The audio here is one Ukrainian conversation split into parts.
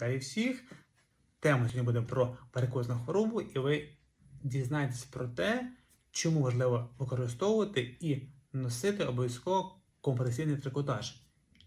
Вітаю всіх! Тема сьогодні буде про варикозну хворобу, і ви дізнаєтесь про те, чому важливо використовувати і носити обов'язково компресійний трикотаж.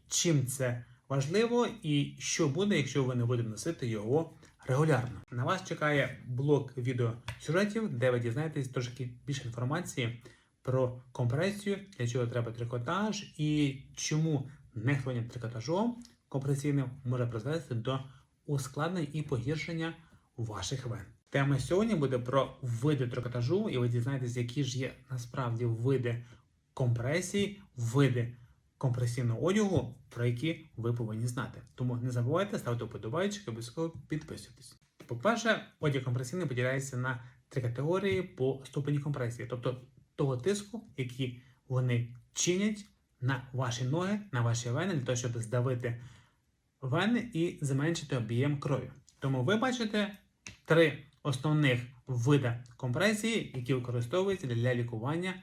Чим це важливо і що буде, якщо ви не будете носити його регулярно. На вас чекає блок відеосюжетів, де ви дізнаєтесь трошки більше інформації про компресію, для чого треба трикотаж і чому нехтування трикотажом компресійним може призвести до ускладнень і погіршення ваших вен. Тема сьогодні буде про види трикотажу, і ви дізнаєтесь, які ж є насправді види компресії, види компресійного одягу, про які ви повинні знати. Тому не забувайте ставити вподобайчик і обов'язково підписуйтесь. По-перше, одяг компресійний поділяється на три категорії по ступені компресії, тобто того тиску, який вони чинять на ваші ноги, на ваші вени, для того, щоб здавити вени і зменшити об'єм крові. Тому ви бачите три основних вида компресії, які використовуються для лікування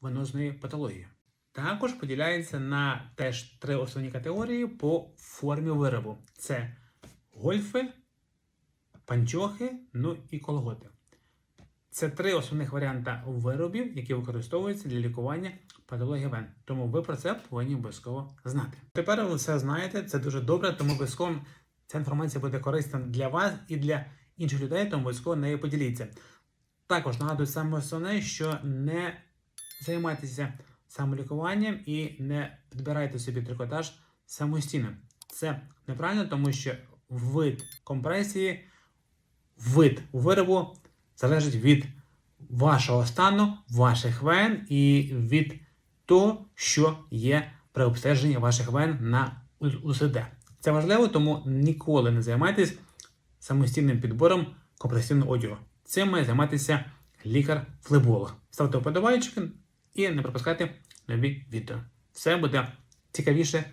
венозної патології. Також поділяється на теж три основні категорії по формі виробу: це гольфи, панчохи, ну і колготи. Це три основних варіанти виробів, які використовуються для лікування патології вен. Тому ви про це повинні обов'язково знати. Тепер ви все знаєте, це дуже добре, тому обов'язково ця інформація буде корисна для вас і для інших людей, тому обов'язково нею поділіться. Також нагадую саме основне, що не займайтеся самолікуванням і не підбирайте собі трикотаж самостійно. Це неправильно, тому що вид компресії, вид виробу залежить від вашого стану, ваших вен і від того, що є при обстеженні ваших вен на УЗД. Це важливо, тому ніколи не займайтесь самостійним підбором компресивного одягу. Цим має займатися лікар-флеболог. Ставте вподобайки і не пропускайте нові відео. Все буде цікавіше